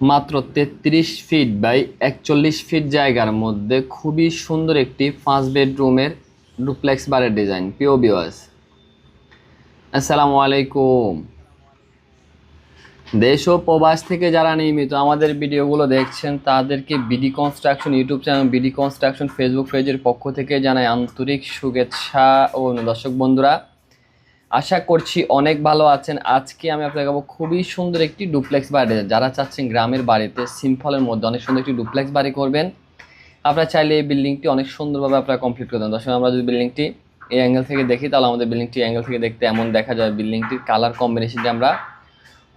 মাত্র তেত্রিশ fit by একচল্লিশ ফিট জায়গার মধ্যে খুবই সুন্দর একটি পাঁচ বেডরুমের ডুপ্লেক্স বারের ডিজাইন পিও বিওয়াস আসসালামু আলাইকুম দেশ ও প্রবাস থেকে যারা নিয়মিত আমাদের ভিডিওগুলো দেখছেন, তাদেরকে BD construction YouTube channel BD construction Facebook পেজের পক্ষ থেকে জানাই আন্তরিক শুভেচ্ছা ও দর্শক বন্ধুরা। আশা করছি অনেক ভালো আছেন। আজকে আমি আপনাকে দেখাবো খুবই সুন্দর একটি ডুপ্লেক্স বাড়ি যারা চাচ্ছেন গ্রামের বাড়িতে সিম্পলের মধ্যে অনেক সুন্দর একটি ডুপ্লেক্স বাড়ি করবেন। আপনারা চাইলে এই বিল্ডিংটি অনেক সুন্দরভাবে আপনারা কমপ্লিট করে দেন। দর্শক, আমরা যদি বিল্ডিংটি এই অ্যাঙ্গেল থেকে দেখি, তাহলে আমাদের বিল্ডিংটি অ্যাঙ্গেল থেকে দেখতে এমন দেখা যায়। বিল্ডিংটির কালার কম্বিনেশনটি আমরা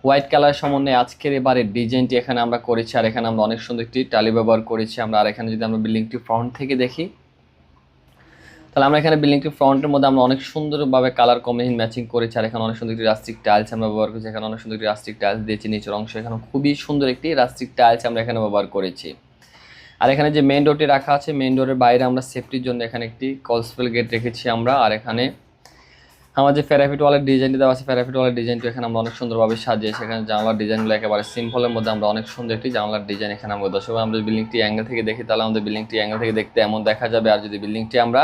হোয়াইট কালার সমন্বয়ে আজকের এবারে ডিজাইনটি এখানে আমরা করেছি। আর এখানে আমরা অনেক সুন্দর একটি টালি ব্যবহার করেছি। আমরা আর এখানে যদি আমরা বিল্ডিংটি ফ্রন্ট থেকে দেখি তাহলে আমরা এখানে বিল্ডিংটি ফ্রন্টের মধ্যে আমরা অনেক সুন্দরভাবে কালার কম্বিনেশন ম্যাচিং করেছি, আর এখানে অনেক সুন্দর একটি রাস্টিক টাইলস আমরা ব্যবহার করেছি, এখানে অনেক সুন্দর একটি রাস্টিক টাইলস দিয়েছি, নিচের অংশ, এখানে খুবই সুন্দর একটি রাস্টিক টাইলস আমরা এখানে ব্যবহার করেছি। আর এখানে যে মেইন ডোরটি রাখা আছে মেইন ডোরের বাইরে আমরা সেফটির জন্য এখানে একটি কলসফেল গেট রেখেছি আমরা, আর এখানে আমার যে ফেরাফিট ওয়ালের ডিজাইনটি দেওয়া আছে ফেরাফিট ওয়ালের ডিজাইনটি এখানে আমরা অনেক সুন্দরভাবে সাজিয়েছি, এখানে জানলার ডিজাইনগুলো একেবারে সিম্পলের মধ্যে আমরা অনেক সুন্দর একটি জানলার ডিজাইন এখানে আমরা দর্শক আমরা বিল্ডিংটি অ্যাঙ্গেল থেকে দেখি, তাহলে আমাদের বিল্ডিংটি অ্যাঙ্গেল থেকে দেখতে এমন দেখা যাবে, আর যদি বিল্ডিংটি আমরা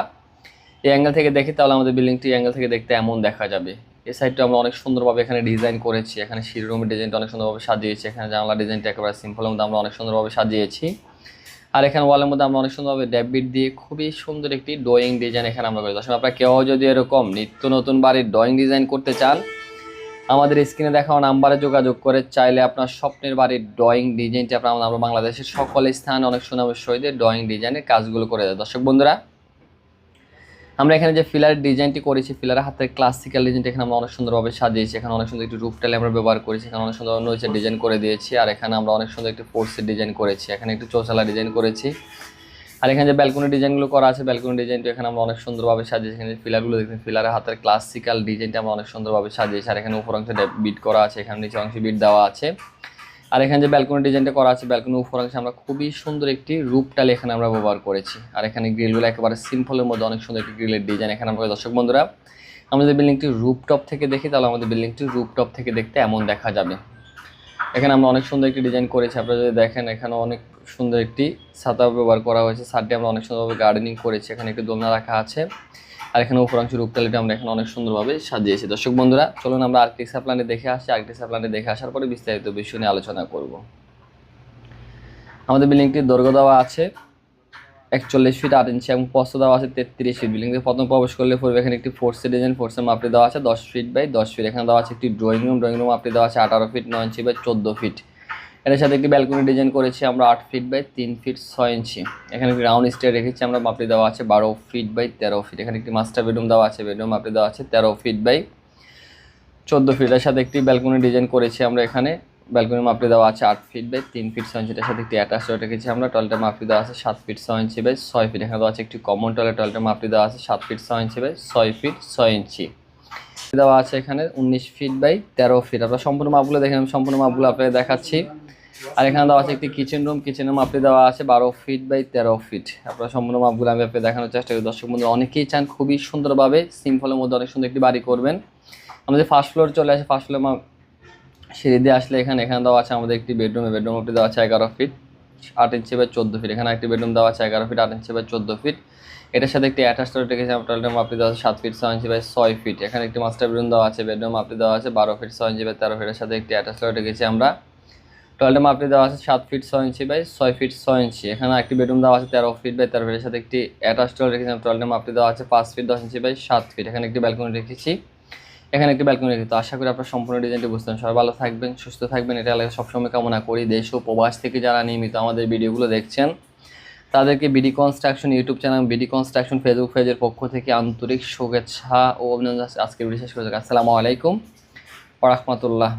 এই অ্যাঙ্গেল থেকে দেখি, তাহলে আমাদের বিল্ডিংটি অ্যাঙ্গেল থেকে দেখতে এমন দেখা যাবে। এই সাইডটা আমরা অনেক সুন্দরভাবে এখানে ডিজাইন করেছি। এখানে শিরোরুমের ডিজাইনটা অনেক সুন্দরভাবে সাজিয়েছি। এখানে জানলা ডিজাইনটা একেবারে সিম্পলের মধ্যে আমরা অনেক সুন্দরভাবে সাজিয়েছি। আর এখানে ওয়ালের মধ্যে আমরা অনেক সুন্দরভাবে ডেবিট দিয়ে খুবই সুন্দর একটি ড্রয়িং ডিজাইন এখানে আমরা করি দর্শক আপনারা কেউ যদি এরকম নিত্য নতুন বাড়ির ড্রয়িং ডিজাইন করতে চান, আমাদের স্ক্রিনে দেখাও নাম্বারে যোগাযোগ করে চাইলে আপনার স্বপ্নের বাড়ির ড্রয়িং ডিজাইনটি আপনার আমরা বাংলাদেশের সকল স্থানে অনেক সুনামের সহিত ড্রয়িং ডিজাইনের কাজগুলো করে দেয় দর্শক বন্ধুরা আমরা এখানে যে ফিলারের ডিজাইনটি করেছি ফিলারের হাতের ক্লাসিক্যাল ডিজাইনটি এখানে আমরা অনেক সুন্দরভাবে সাজিয়েছি। এখানে অনেক সুন্দর একটি রুফ টাইল আমরা ব্যবহার করেছি এখানে অনেক সুন্দর নইচের ডিজাইন করে দিয়েছি আর এখানে আমরা অনেক সুন্দর একটি ফোর্সের ডিজাইন করেছি। এখানে একটু চৌচালা ডিজাইন করেছি। আর এখানে যে ব্যালকনি ডিজাইনগুলো করা আছে ব্যালকনি ডিজাইনটি এখানে আমরা অনেক সুন্দরভাবে সাজিয়েছি। এখানে ফিলারগুলো দেখবেন ফিলারের হাতের ক্লাসিক্যাল ডিজাইনটা আমরা অনেক সুন্দরভাবে সাজিয়েছি। আর এখানে উপর অংশে বিট করা আছে এখানে নিচে অংশে বিট দেওয়া আছে। আর এখানে যে ব্যালকনি ডিজাইনটা করা আছে ব্যালকনি উপর অংশে আমরা খুবই সুন্দর একটি রূপ টাইল এখানে আমরা ব্যবহার করেছি। আর এখানে গ্রিলগুলো একেবারে সিম্পলের মধ্যে অনেক সুন্দর একটি গ্রিলের ডিজাইন এখানে আমরা দর্শক বন্ধুরা, আমরা যদি বিল্ডিংটি রুপটপ থেকে দেখি, তাহলে আমাদের বিল্ডিংটি রুপটপ থেকে দেখতে এমন দেখা যাবে। এখানে আমরা অনেক সুন্দর একটি ডিজাইন করেছি। আপনারা যদি দেখেন, এখানে অনেক সুন্দর একটি ছাতা ব্যবহার করা হয়েছে। ছাদটি আমরা অনেক সুন্দরভাবে গার্ডেনিং করেছি। এখানে একটি দোলনা রাখা আছে। আর এখানে উপরাংশ রূপটালিটা আমরা এখানে অনেক সুন্দরভাবে সাজিয়েছি। দর্শক বন্ধুরা, চলুন আমরা আর্কিটেকচার প্ল্যানে দেখে আসি। আর্কিটেকচার প্ল্যানে দেখে আসার পরে বিস্তারিত বিষয় নিয়ে আলোচনা করব। আমাদের বিল্ডিংটির দৈর্ঘ্য দেওয়া আছে একচল্লিশ ফিট আট ইঞ্চি এবং পস্ত দেওয়া আছে তেত্রিশ ফিট বিল্ডিংতে প্রথম প্রবেশ করলে পড়বে এখানে একটি ফোর্সের ডিজাইন ফোর্সের মাপটি দেওয়া আছে দশ ফিট বাই দশ ফিট এখানে দেওয়া আছে একটি ড্রয়িং রুম ড্রয়িং রুম মাপটি দেওয়া আছে আঠারো ফিট নয় ইঞ্চি বাই চোদ্দ ফিট এটার সাথে একটি ব্যালকনি ডিজাইন করেছি আমরা আট ফিট বাই তিন ফিট ছয় ইঞ্চি। এখানে একটি রাউন্ড স্টেয়ার রেখেছি, আমরা মাপটি দেওয়া আছে বারো ফিট বাই তেরো ফিট এখানে একটি মাস্টার বেডরুম দেওয়া আছে বেডরুম মাপটি দেওয়া আছে তেরো ফিট বাই চোদ্দ ফিট এর সাথে একটি ব্যালকনি ডিজাইন করেছি আমরা এখানে। ব্যালকনি মাপটি দেওয়া আছে আট ফিট বাই তিন ফিট ছয় ইঞ্চি। এটার সাথে একটি অ্যাটাচ টয়লেট রেখেছি আমরা। টয়লেটের মাপটি দেওয়া আছে সাত ফিট ছয় ইঞ্চি বাই ছয় ফিট এখানে দেওয়া আছে একটি কমন টয়লেট টয়লেটের মাপটি দেওয়া আছে সাত ফিট ছয় ইঞ্চি বাই ছয় ফিট ছয় ইঞ্চি। দেওয়া আছে এখানে উনিশ ফিট বাই তেরো ফিট আপনার সম্পূর্ণ মাপগুলো দেখেন, আমি সম্পূর্ণ মাপগুলো আপনাকে দেখাচ্ছি। আর এখানে দেওয়া আছে একটি কিচেন রুম কিচেন রুম আপনি দেওয়া আছে বারো ফিট বাই তেরো ফিট আপনার সম্পূর্ণ মাপগুলো আমি আপনাকে দেখানোর চেষ্টা করি। দর্শক বন্ধু অনেকেই চান খুবই সুন্দরভাবে সিম্পলের মধ্যে অনেক সুন্দর একটি বাড়ি করবেন। আমাদের ফার্স্ট ফ্লোর চলে আসে ফার্স্ট ফ্লোর সিঁড়ি দিয়ে আসলে এখানে এখানে দেওয়া আছে আমাদের একটি বেডরুমে বেডরুম আপনি দেওয়া আছে এগারো ফিট আট ইঞ্চি বাই চোদ্দ ফিট। এখানে একটি বেডরুম দেওয়া আছে, এগারো ফিট, আট ইঞ্চি বাই চোদ্দ ফিট। এটার সাথে একটি অ্যাটাচ টয়লেট রেখেছি টয়লেটের মাপটি দেওয়া আছে, সাত ফিট, ছয় ইঞ্চি বাই ছয় ফিট। এখানে একটি মাস্টার বেডরুম দেওয়া আছে বেডরুম মাপটি দেওয়া আছে, বারো ফিট, ছয় ইঞ্চি বাই তেরো ফিটের সাথে একটি অ্যাটাচ টয়লেট রেখেছি আমরা। টয়লেটের মাপটি দেওয়া আছে, সাত ফিট, ছয় ইঞ্চি বাই ছয় ফিট, ছয় ইঞ্চি। এখানে একটি বেডরুম দেওয়া আছে, তেরো ফিট বাই তেরো ফিটের সাথে একটি অ্যাটাচ টয়লেট রেখেছিলাম টয়লেটের মাপটি দেওয়া আছে, পাঁচ ফিট, দশ ইঞ্চি বাই সাত ফিট। এখানে একটি ব্যালকনি রেখেছি। এখানে একটি ব্যালকনি রেখে তো আশা করি আপনার সম্পূর্ণ ডিজাইনটি বুঝতেন সবাই ভালো থাকবেন, সুস্থ থাকবেন। এটা এলাকা সবসময় কামনা করি। দেশ ও প্রবাস থেকে যারা নিয়মিত আমাদের ভিডিওগুলো দেখছেন, তাদেরকে BD construction YouTube channel BD construction Facebook পেজের পক্ষ থেকে আন্তরিক শুভেচ্ছা ও অভিনন্দন আজকে বিশেষ করে আসসালামু আলাইকুম। রহমতুল্লাহ।